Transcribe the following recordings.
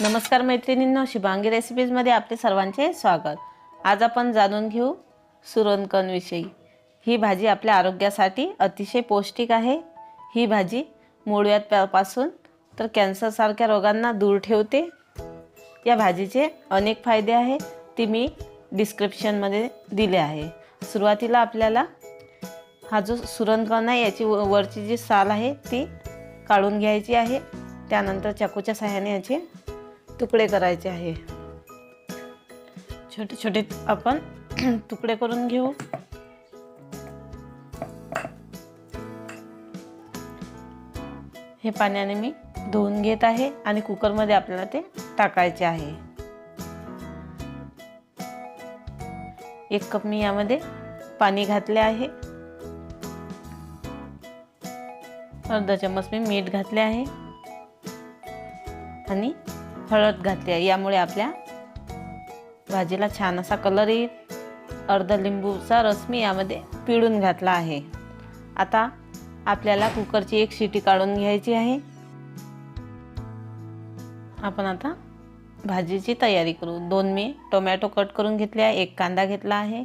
नमस्कार मैत्रिणींनो शुभांगी रेसिपीजमध्ये आपले सर्वांचे स्वागत. आज आपण जाणून घेऊ सुरणकणविषयी ही भाजी आपल्या आरोग्यासाठी अतिशय पौष्टिक आहे. ही भाजी मूळव्याधपासून तर कॅन्सरसारख्या रोगांना दूर ठेवते. या भाजीचे अनेक फायदे आहे ती मी डिस्क्रिप्शनमध्ये दिले आहे. सुरुवातीला आपल्याला हा जो सुरणकण आहे याची व- वरची जी साल आहे ती काढून घ्यायची आहे. त्यानंतर चाकूच्या सहाय्याने याचे तुकडे करायचे आहे. छोटे छोटे आपण तुकडे करून घेऊ. हे पाण्याने मी धुवून घेत आहे आणि कुकरमध्ये आपल्याला ते टाकायचे आहे. एक कप मी यामध्ये पाणी घातले आहे. अर्धा चम्मच मी मीठ घातले आहे. आणि हळद घातली आहे. यामुळे आपल्या भाजीला छान असा कलर येईल. अर्ध लिंबूचा रस मी यामध्ये पिळून घातला आहे. आता आपल्याला कुकरची एक शिटी काढून घ्यायची आहे. आपण आता भाजीची तयारी करू. दोन मी टोमॅटो कट करून घेतले आहे. एक कांदा घेतला आहे.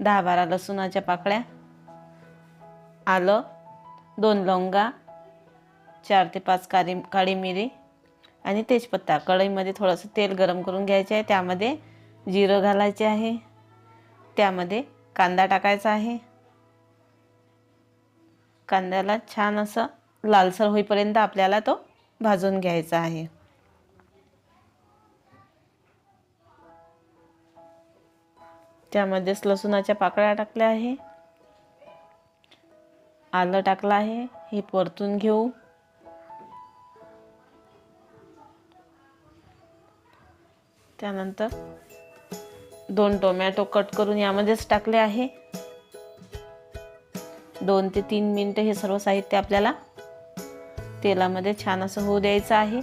दहा बारा लसूणाच्या पाकळ्या. आलं. दोन लवंगा. चार ते पाच काळी काळी मिरी. आणि तेजपत्ता. कढईमध्ये थोडंसं तेल गरम करून घ्यायचे आहे. त्यामध्ये जिरं घालायचे आहे. त्यामध्ये कांदा टाकायचा आहे. कांद्याला छान असं लालसर होईपर्यंत आपल्याला तो भाजून घ्यायचा आहे. त्यामध्येच लसूणाच्या पाकळ्या टाकल्या आहे. आलं टाकलं आहे. हे परतून घेऊ. त्यानंतर दोन टोमॅटो कट करून यामध्येच टाकले आहे. दोन ते तीन मिनटं हे सर्व साहित्य आपल्याला तेलामध्ये छान असं होऊ द्यायचं आहे.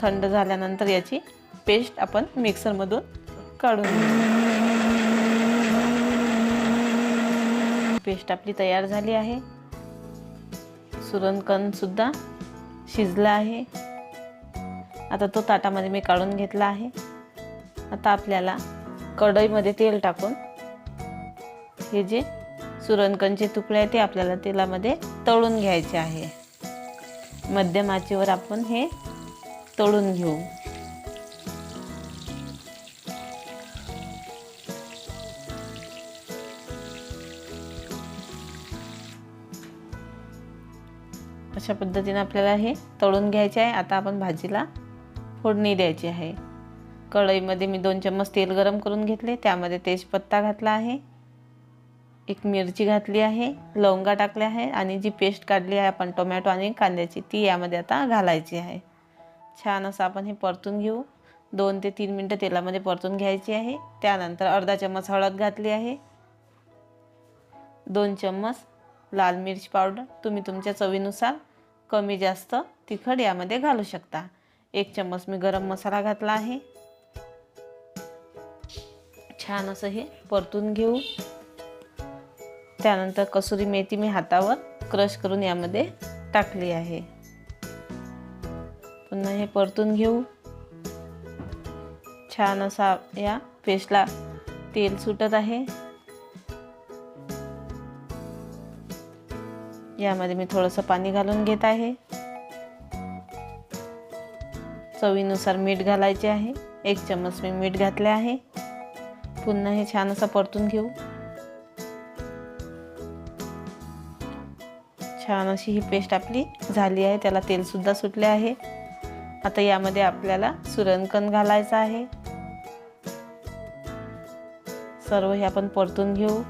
थंड झाल्यानंतर याची पेस्ट आपण मिक्सरमधून काढून पेस्ट आपली तयार झाली आहे. सुरणकणसुद्धा शिजलं शिजला आहे. आता तो ताटामध्ये मी काढून घेतला आहे. आता आपल्याला कढईमध्ये तेल टाकून हे जे सुरणकणचे तुकडे आहे ते आपल्याला तेलामध्ये तळून घ्यायचे आहे. मध्यम आचेवर आपण हे तळून घेऊ. अशा पद्धतीने आपल्याला हे तळून घ्यायचे आहे. आता आपण भाजीला फोडणी द्यायची आहे. कढईमध्ये मी दोन चम्मच तेल गरम करून घेतले. त्यामध्ये तेजपत्ता घातला आहे. एक मिरची घातली आहे. लवंगा टाकल्या आहे आणि जी पेस्ट काढली आहे आपण टोमॅटो आणि कांद्याची ती यामध्ये आता घालायची आहे. छान असं आपण हे परतून घेऊ. दोन ते तीन मिनटं तेलामध्ये परतून घ्यायची आहे. त्यानंतर अर्धा चम्मच हळद घातली आहे. दोन चम्मच लाल मिरची पावडर. तुम्ही तुमच्या चवीनुसार कमी जास्त तिखट यामध्ये घालू शकता. एक चम्मच मी गरम मसाला घातला आहे. छान असं हे परतून घेऊ. त्यानंतर कसुरी मेथी मी हातावर क्रश करून यामध्ये टाकली आहे. पुन्हा हे परतून घेऊ. छान असा या पेस्टला तेल सुटत आहे. यामध्ये मी थोडंसं पाणी घालून घेत आहे. चवीनुसार मीठ घालायचे आहे. एक चम्मच मी मीठ घातले आहे. पुन्हा हे छान असं परतून घेऊ. छान अशी ही पेस्ट आपली झाली आहे. त्याला तेलसुद्धा सुटले आहे. आता यामध्ये आपल्याला सुरणकण घालायचं आहे. सर्व हे आपण परतून घेऊ.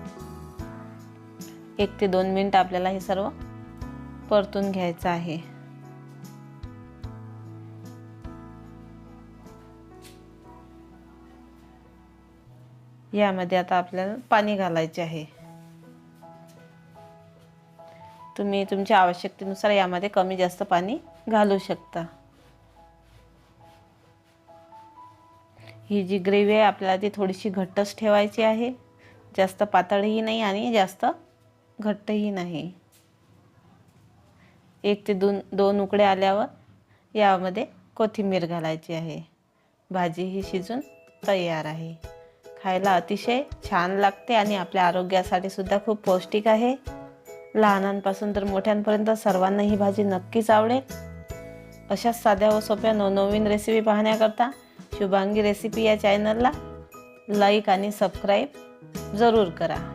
एक ते दोन मिनिट आपल्याला हे सर्व परतून घ्यायचं आहे. यामध्ये आता आपल्याला पाणी घालायचे आहे. तुम्ही तुमच्या आवश्यकतेनुसार यामध्ये कमी जास्त पाणी घालू शकता. ही जी ग्रेव्ही आहे आपल्याला ती थोडीशी घट्टच ठेवायची आहे. जास्त पातळही नाही आणि जास्त घट्टही नाही. एक ते दोन दोन उकडे आल्यावर यामध्ये कोथिंबीर घालायची आहे. भाजी ही शिजून तयार आहे. खायला अतिशय छान लागते आणि आपल्या आरोग्यासाठी सुद्धा खूप पौष्टिक आहे. लहानांपासून तर मोठ्यांपर्यंत सर्वांना ही भाजी नक्कीच आवडेल. अशाच साध्या व सोप्या नवनवीन रेसिपी पाहण्याकरता शुभांगी रेसिपी या चॅनलला लाईक आणि सबस्क्राईब जरूर करा.